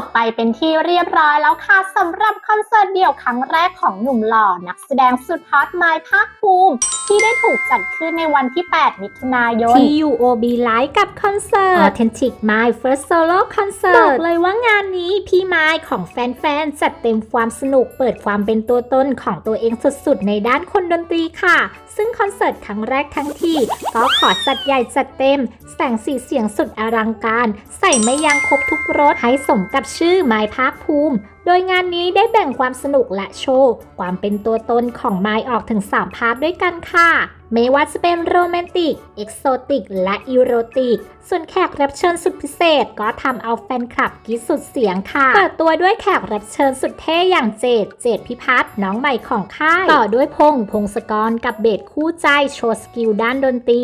บไปเป็นที่เรียบร้อยแล้วค่ะสำหรับคอนเสิร์ตเดี่ยวครั้งแรกของหนุ่มหล่อ นักแสดงสุดฮอตไมค์ภาคภูมิ ที่ได้ถูกจัดขึ้นในวันที่ 8 มิถุนายน ที่ UOB Live กับคอนเสิร์ต Authentic My First Solo Concert บอกเลยว่างานนี้พี่ไม้ของแฟนๆ จัดเต็มความสนุกเปิดความเป็นตัวตนของตัวเองสุดๆ ในด้านคนดนตรีค่ะ ซึ่งคอนเสิร์ตครั้งแรกทั้งทีก็ขอจัดใหญ่จัดเต็ม แสงสีเสียงสุดอลังการ ใส่ไม่ยังครบทุกรสให้สมกับชื่อไม้ภาคภูมิ โดยงานนี้ได้แบ่งความสนุกและโชว์ ความเป็นตัวตนของไม้ออกถึง 3 พาร์ทด้วยกันค่ะ ไม่ว่าจะเป็นโรแมนติก เอกโซติก และอีโรติก ส่วนแขกรับเชิญสุดพิเศษ ก็ทำเอาแฟนคลับกรีดสุดเสียงค่ะ เปิดตัวด้วยแขกรับเชิญสุดเท่อย่างเจด เจดพิพัฒน์น้องใหม่ของค่าย ต่อด้วยพงพงศกรกับเบสคู่ใจโชว์สกิลด้านดนตรี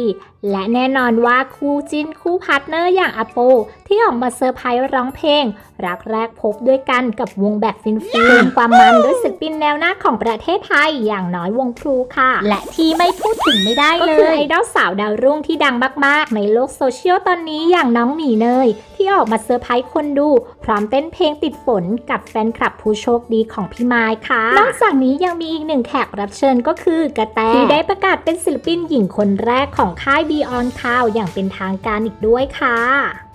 และแน่นอนว่าคู่จิ้นคู่พาร์ทเนอร์อย่างอโป ที่ออกมาเซอร์ไพรส์ร้องเพลง รักแรกพบด้วยกันกับวงแบบฟินฟินความมันด้วยศิลปินแนวหน้าของประเทศไทย อย่างน้อยวงพลูค่ะ และที่ไม่พูดถึงไม่ได้เลยก็คือไอดอลสาวดาวรุ่งที่ดังมากๆ ในโลกโซเชียลตอนนี้อย่างน้องหมีเนย ที่ออกมาเซอร์ไพรส์คนดู พร้อมเต้นเพลงติดฝนกับแฟนคลับผู้โชคดีของพี่ไม้ค่ะ นอกจากนี้ยังมีอีกหนึ่งแขกรับเชิญก็คือกระแตที่ได้ประกาศเป็นศิลปินหญิงคนแรกของค่าย Beyond Cloud อย่างเป็นทางการอีกด้วยค่ะ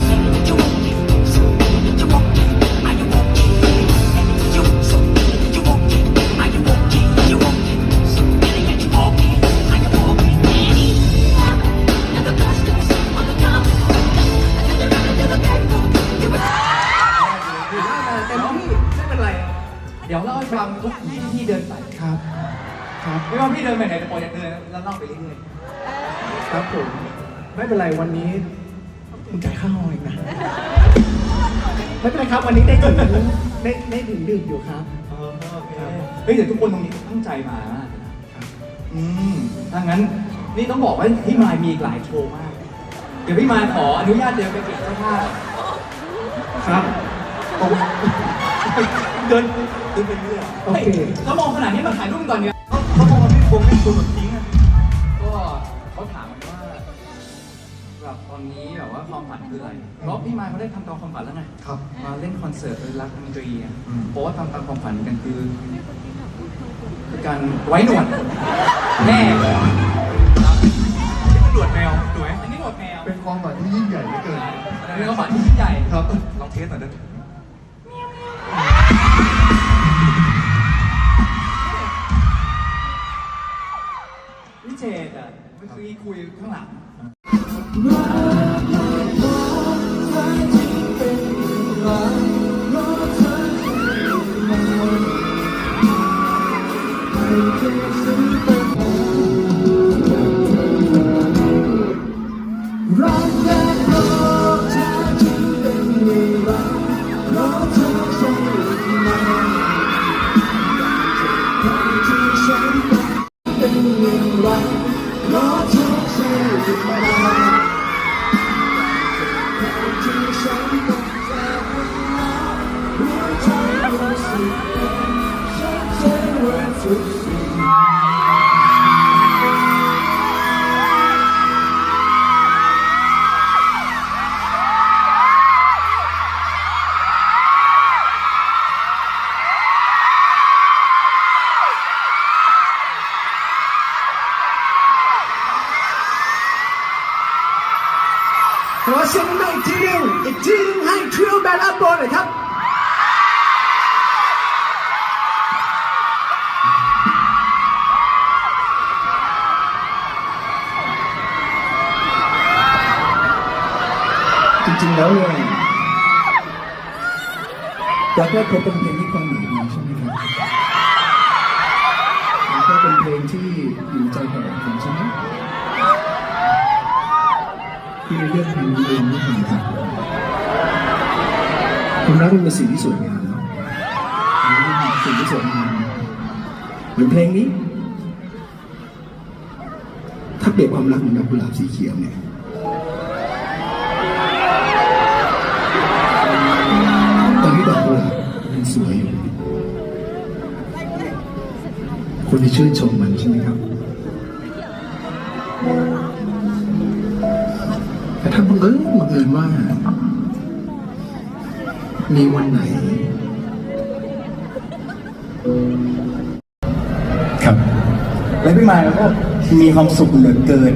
ฟังทุกที่ที่พี่เดินไปครับ ครับไม่ว่าพี่เดินไปไหนแต่ปอยจะเดินแล้วเล่าไปเรื่อยครับผมไม่เป็นไรวันนี้มึงจะเข้าอีกนะไม่เป็นไรครับวันนี้ได้ถึงได้ได้ถึงดื่มอยู่ครับๆเออโอเคเฮ้ยแต่ทุกคนตรงนี้ตั้งใจมามากนะอืมถ้างั้นนี่ต้องบอกว่าพี่มายมีอีกหลายโชว์มาก เดี๋ยวพี่มายขออนุญาตเดินไปเก็บเสื้อผ้าครับ เดินเดินไปเรื่อยโอเคฮ้ยเขามองขนาดนี้มาถ่ายรูปก่อนเนี่ยเขาเขามองว่าพี่คงไม่ตัวทิ้งอะก็เขาถามกันว่าแบบตอนนี้แบบว่าความฝันคืออะไรเพราะพี่มายเขาได้ทำตามความฝันแล้วไงครับมาเล่นคอนเสิร์ตเออรักดนตรีอะอืม เพราะว่าทำตามความฝันกันคือคือการไว้หนวดแม่ครับอันนี้เป็นหนวดแมวถูกไหมอันนี้หนวดแมว เป็นความฝันที่ยิ่งใหญ่เหลือเกินอันนี้ความฝันที่ยิ่งใหญ่ครับ ลองเทสหน่อยได้ไหม พี่เจดอะเมื่อกี้คุยข้างหลังรักแอเสียงหน่อยอีกทีหนึงอีกทีนึงให้ทริวแบนด์อัพโบหน่อยครับจริงๆแล้วเนี่ยอยากได้พบเป็นเพลงที่ความหมายดีใช่ เลือกเพลงนี้เองไม่ทำครับความรักมันเป็นสิ่งที่สวยงามนะสิ่งที่สวยงามเหมือนเพลงนี้ ถ้าเปรียบความรักเหมือนดอกกุหลาบสีเขียวเนี่ยตอนที่ดอกกุหลาบมันสวยอยู่คนที่ชื่นชมมันใช่ไหมครับ แต่ถ้าบังเอิญบังเอิญว่า มีวันไหน ครับ แล้วพี่มายก็มีความสุขเหลือเกิน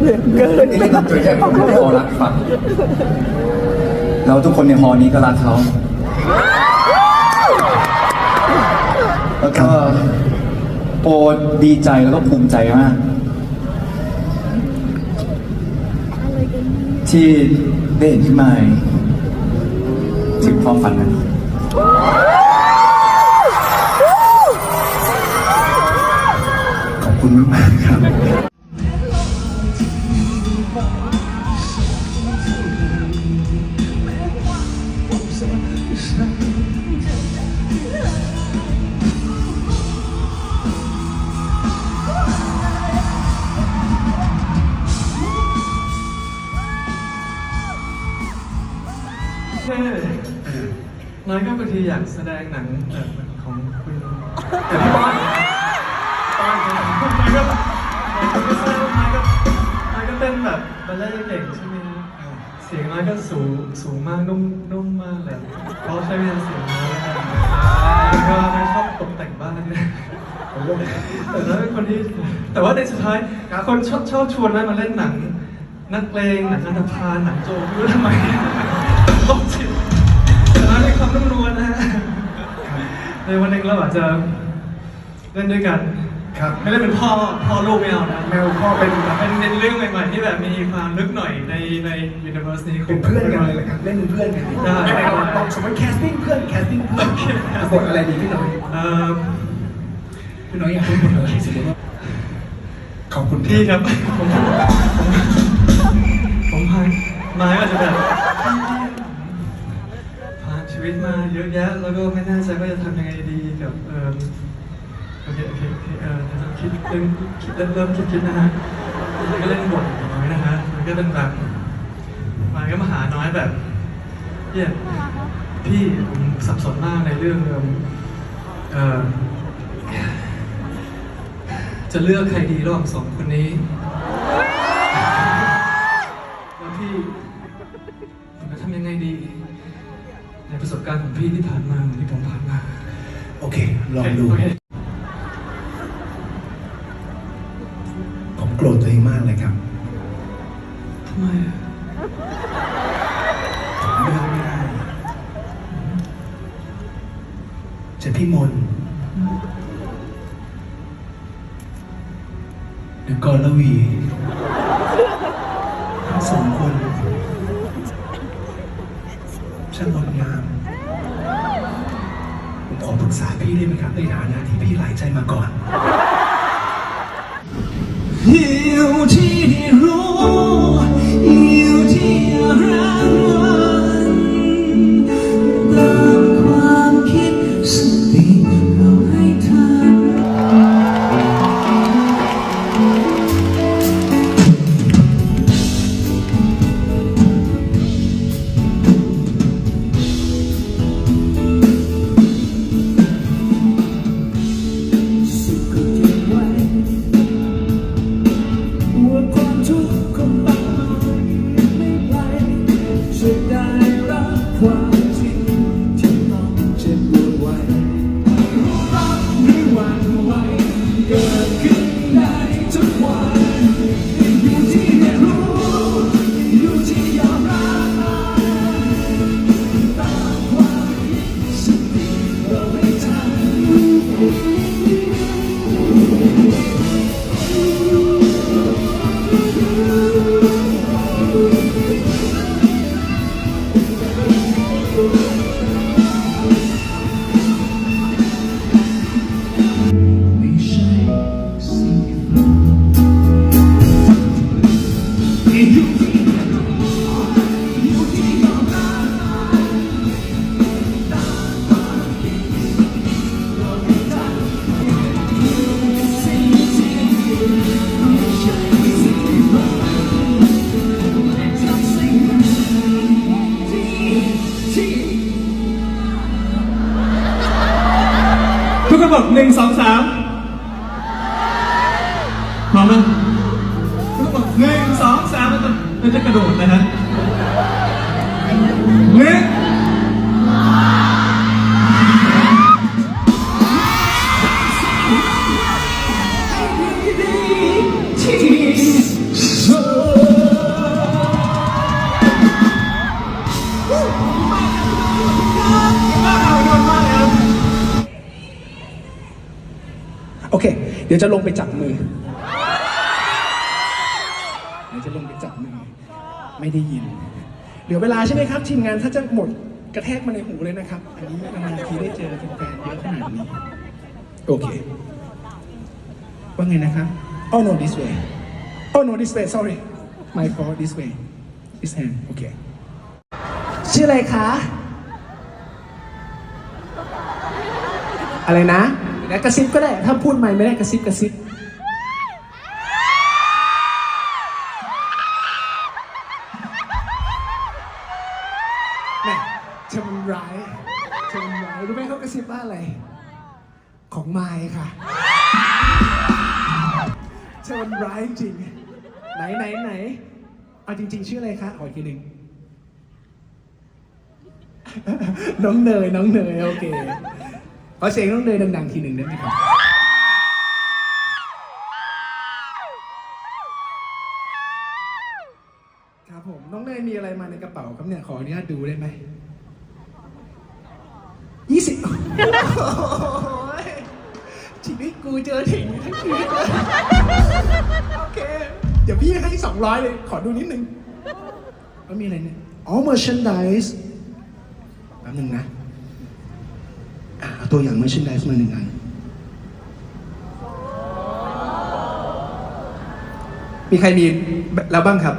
เหลือเกินที่เล่นดนตรีให้คนในฮอรักฟังแล้วทุกคนในฮอนี้ก็รักเขาแล้วก็โปรดีใจแล้วก็ภูมิใจมาก ที่ได้เห็นพี่มายถึงความฝันนั้นขอบคุณมากๆครับ น้อยก็บางทีอยากแสดงหนังแบบของคุณแต่พี่บอลตอนน้อยก็น้อยก็แสดงน้อยก็น้อยก็เต้นแบบบัลเล่ต์เก่งใช่ไหมฮะเสียงน้อยก็สูงสูงมากนุ่มนุ่มมากเลยเพราะใช้เวลาเสียงน้อยนะครับแล้วก็น้อยชอบตกแต่งบ้านด้วยแต่น้อยเป็นคนที่แต่ว่าในสุดท้ายคนชอบชอบชวนน้อยมาเล่นหนังนักเลงหนังอันธพาลหนังโจรไม่รู้ทำไมโรคจิต ความนุ่มนวลนะฮะในวันหนึ่งเราอาจจะเล่นด้วยกันครับไม่เล่นเป็นพ่อพ่อลูกไม่เอานะแมวพ่อเป็นแบบเป็นเป็นเรื่องใหม่ๆที่แบบมีความลึกหน่อยในในยูนิเวอร์สนี้เป็นเพื่อนกันเลยแหละครับเล่นเป็นเพื่อนกันดีได้ไม่เป็นไรลองสมมติแคสติ้งเพื่อนแคสติ้งเพื่อนบทอะไรดีพี่น้อยเอ่อพี่น้อยอยากเล่นบทอะไรสมมติว่าขอบคุณพี่ครับผมผมผ่านมาก็จะแบบผ่านชี วิตมาเยอะแยะ แล้วก็ไม่แน่ใจว่าจะทำยังไงดีกับเออโอเคโอเคโอเคเออเดี๋ยวต้องคิดเริ่มคิดเริ่มคิดคิดนะฮะมันก็เล่นบทน้อยนะฮะมันก็เป็นแบบมันก็มาหาน้อยแบบเนี่ยพี่ผมสับสนมากในเรื่องเออจะเลือกใครดีระหว่างสองคนนี้ พี่ที่ผ่านมาเหมือนที่ผมผ่านมา โอเค ลองดูโเคผมโกรธตัวเองมากเลยครับทำไมอะผมเลือกไม่ได้จะพี่มนต์หรือกรลวีทั้งสองคนช่างงดงามผมข อปรึกษาพี่ได้ไหมครับในฐานะที่พี่หลายใจมาก่อนอยู่ที่รู้ หนึ่งสองสามพร้อมไหมหนึ่งสองสามมันจะกระโดดนะฮะ เดี๋ยวจะลงไปจับมือเดี๋ยวจะลงไปจับมือ ไม่ได้ยิน เหลือเวลาใช่ไหมครับ ทีมงานถ้าจะหมดกระแทกมาในหูเลยนะครับ อันนี้นานทีได้เจอแฟนเยอะขนาดนี้ โอเค ว่าไงนะครับ Oh no this way Oh no this way sorry my fault this way this hand โอเค ชื่ออะไรคะ อะไรนะ เดี๋ยวกระซิบก็ได้ถ้าพูดไม่ไม่ได้กระซิบกระซิบแม่เธอมันร้ายเธอมันร้ายรู้ไหมเขากระซิบว่าอะไร ของไม้ค่ะเธอมันร้ายจริงไหนไหนไหนเอาจริง ๆ ชื่ออะไรคะขออีกทีหนึ่งน้องเนยน้องเนยโอเค ขอเสียงน้องเนยดังๆทีหนึ่งได้ไหมครับ ครับผม น้องเนยมีอะไรมาในกระเป๋าครับเนี่ย ขออนุญาตดูได้ไหม ยี่สิบชีวิตกูเจอถึงทั้งชีวิตเลยโอเค เดี๋ยวพี่ให้สองร้อยเลย ขอดูนิดนึงแล้วมีอะไรเนี่ย อ๋อ merchandise แป๊บนึงนะ ตัวอย่าง merchandise มาหนึ่งอันมีใครมีแล้วบ้างครับ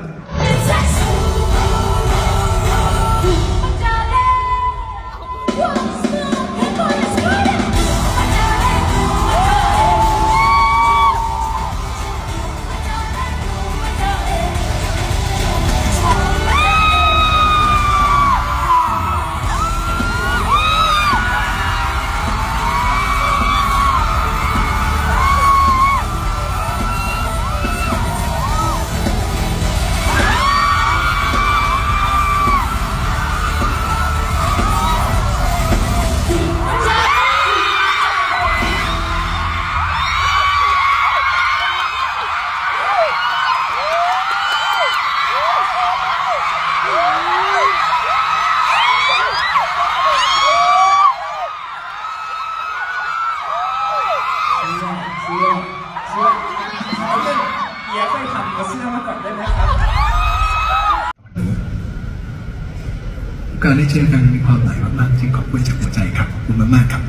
การได้เจอกันมีความหมายมากๆจึงขอบคุณจากหัวใจครับขอบคุณมากๆครับ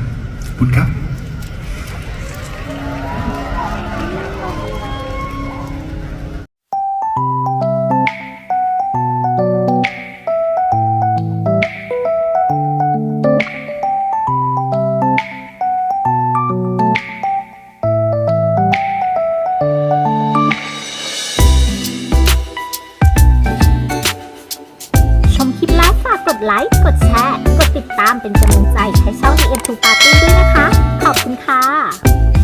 ขอบคุณครับ